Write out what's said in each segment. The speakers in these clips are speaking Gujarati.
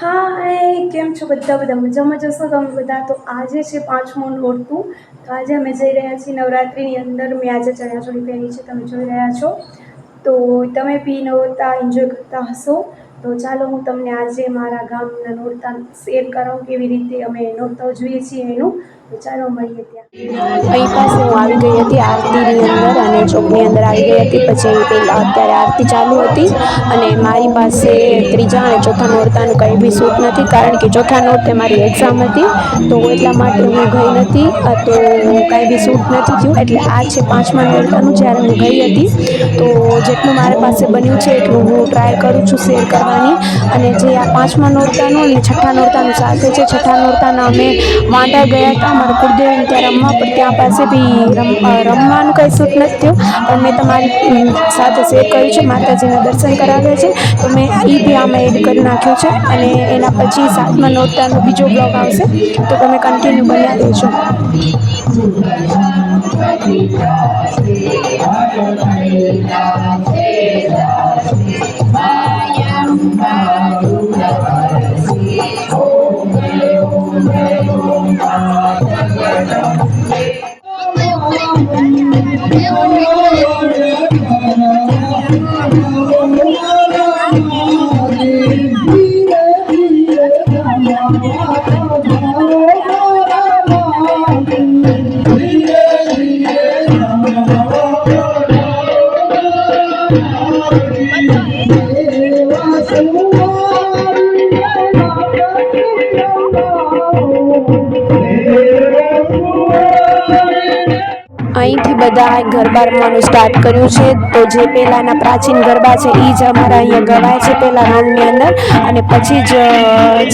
હાય કેમ છો બધા? બધા મજામાં જશો તમે બધા તો આજે છે પાંચમું નોરતું. તો આજે અમે જઈ રહ્યા છીએ નવરાત્રિની અંદર. મેં આજે ચણિયાચોળી પહેરી છે. તમે જોઈ રહ્યા છો. તો તમે બી નોરતા એન્જોય કરતા હશો. તો ચાલો હું તમને આજે મારા ગામના નોરતા શેર કરાવું કેવી રીતે અમે નોરતા ઉજવીએ છીએ એનું. ચાલો મળીએ ત્યાં. અહીં પાસે હું આવી ગઈ હતી આરતીની અંદર અને ચોકની અંદર આવી ગઈ હતી. પછી પહેલાં અત્યારે આરતી ચાલુ હતી અને મારી પાસે ત્રીજા અને ચોથા નોરતાનું કંઈ બી સૂટ નથી કારણ કે ચોથા નોરતે મારી એક્ઝામ હતી. તો એટલા માટે હું ગઈ નથી. તો કાંઈ બી સૂટ નથી થયું. એટલે આ છે પાંચમા નોરતાનું જ્યારે હું ગઈ હતી. તો જેટલું મારા પાસે બન્યું છે એટલું હું ટ્રાય કરું છું શેર કરવાની. અને જે આ પાંચમા નોરતાનું અને છઠ્ઠા નોરતાનું સાથે છે, છઠ્ઠા નોરતાના અમે વાંધા ગયા હતા. મારા કુળદેવીને ત્યાં રમવા, પણ ત્યાં પાસે બી રમ રમવાનું કંઈ સૂટ નથી થયું. પણ મેં તમારી સાથે શેર કર્યું છે, માતાજીના દર્શન કરાવ્યા છે. તો મેં એ બી આમાં એડ કરી નાખ્યું છે. અને એના પછી સાતમા નોરતાનો બીજો બ્લોગ આવશે. તો તમે કન્ટિન્યુ બન્યા રહેજો. અહીંથી બધા ગરબા રમવાનું સ્ટાર્ટ કર્યું છે. તો જે પહેલાંના પ્રાચીન ગરબા છે એ જ અમારા અહીંયા ગવાય છે પહેલાં રાઉન્ડની અંદર. અને પછી જ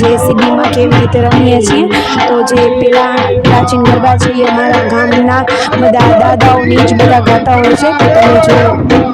જે સિગીમાં કેવી રીતે રમીએ છીએ, તો જે પહેલાં પ્રાચીન ગરબા છે એ અમારા ગામના બધા દાદાઓની જ બધા ગાતા હોય છે. તો તમે જુઓ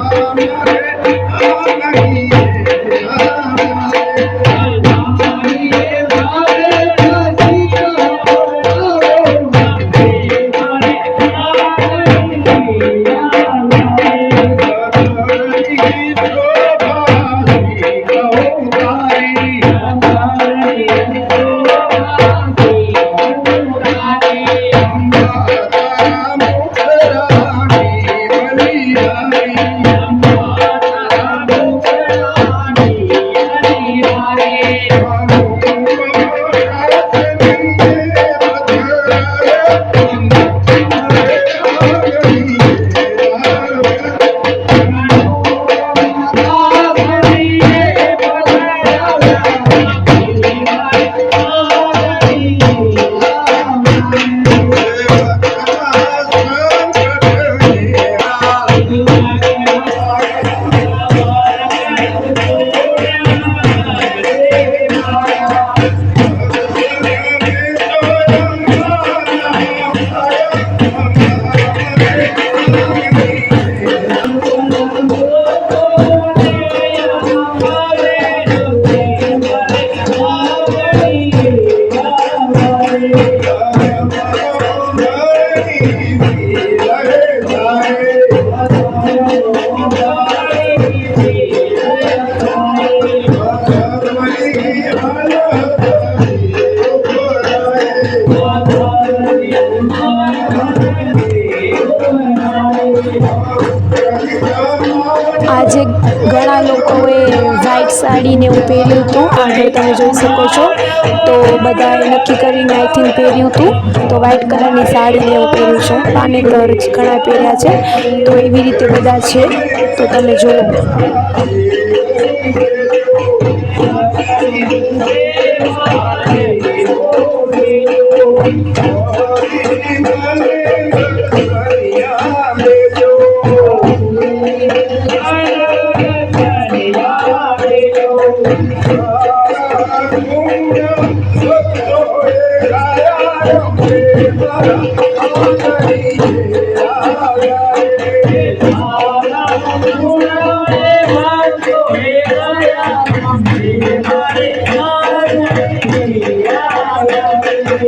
આજે ઘણા લોકોએ વ્હાઈટ સાડીને એવું પહેર્યું હતું. આગળ તમે જોઈ શકો છો. તો બધાએ નક્કી કરીને આઈ થિંક પહેર્યું હતું. તો વ્હાઈટ કલરની સાડીને એવું પહેર્યું છે. પાનેતર ઘણા પહેર્યા છે. તો એવી રીતે બધા છે. તો તમે જોવો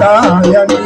ನಾರಾಯಣ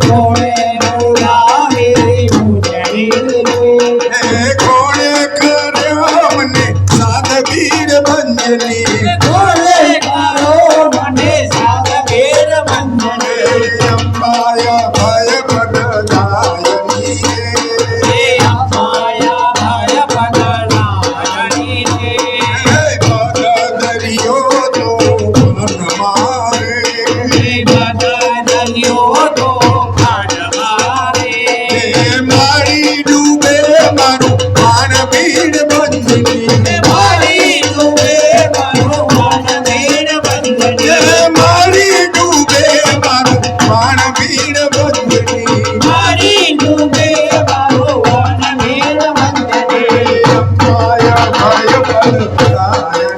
Lord. Thank you.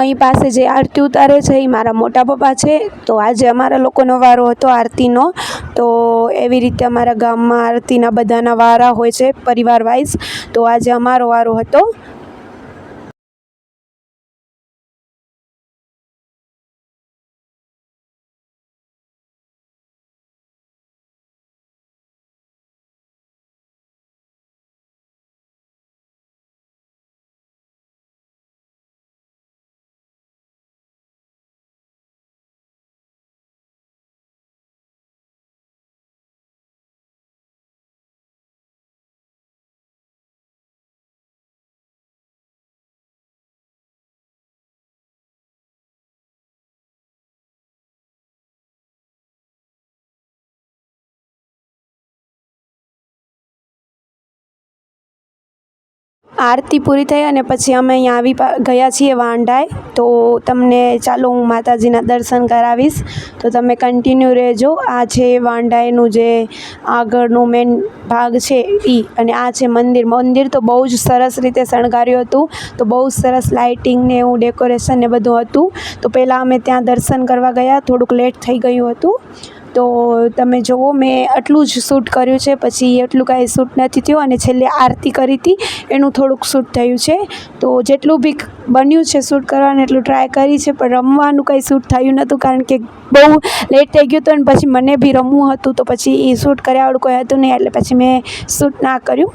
અહીં પાસે જે આરતી ઉતારે છે, એ મારા મોટા પપ્પા છે. તો આજે અમારા લોકોનો વારો હતો આરતીનો. તો એવી રીતે અમારા ગામમાં આરતીના બધાના વારા હોય છે પરિવાર વાઇઝ તો આજે અમારો વારો હતો. આરતી પૂરી થઈ અને પછી અમે અહીંયા આવી ગયા છીએ વાંઢાએ. તો તમને ચાલો હું માતાજીના દર્શન કરાવીશ. તો તમે કન્ટિન્યુ રહેજો. આ છે વાંઢાએનું જે આગળનું મેન ભાગ છે એ અને આ છે મંદિર. મંદિર તો બહુ જ સરસ રીતે શણગાર્યું હતું. તો બહુ સરસ લાઇટિંગ ને એવું ડેકોરેશન ને બધું હતું. તો પહેલાં અમે ત્યાં દર્શન કરવા ગયા. થોડુંક લેટ થઈ ગયું હતું. તો તમે જુઓ, મેં આટલું જ શૂટ કર્યું છે. પછી એટલું કાંઈ શૂટ નથી થયું અને છેલ્લે આરતી કરી હતી. એનું થોડુંક શૂટ થયું છે. તો જેટલું બી બન્યું છે શૂટ કરવાનું, એટલું ટ્રાય કરી છે, પણ રમવાનું કંઈ શૂટ થયું નહોતું, કારણ કે બહુ લેટ થઈ ગયું હતું અને પછી મને બી રમવું હતું. તો પછી એ શૂટ કર્યા વાળું કોઈ હતું નહીં, એટલે પછી મેં શૂટ ના કર્યું.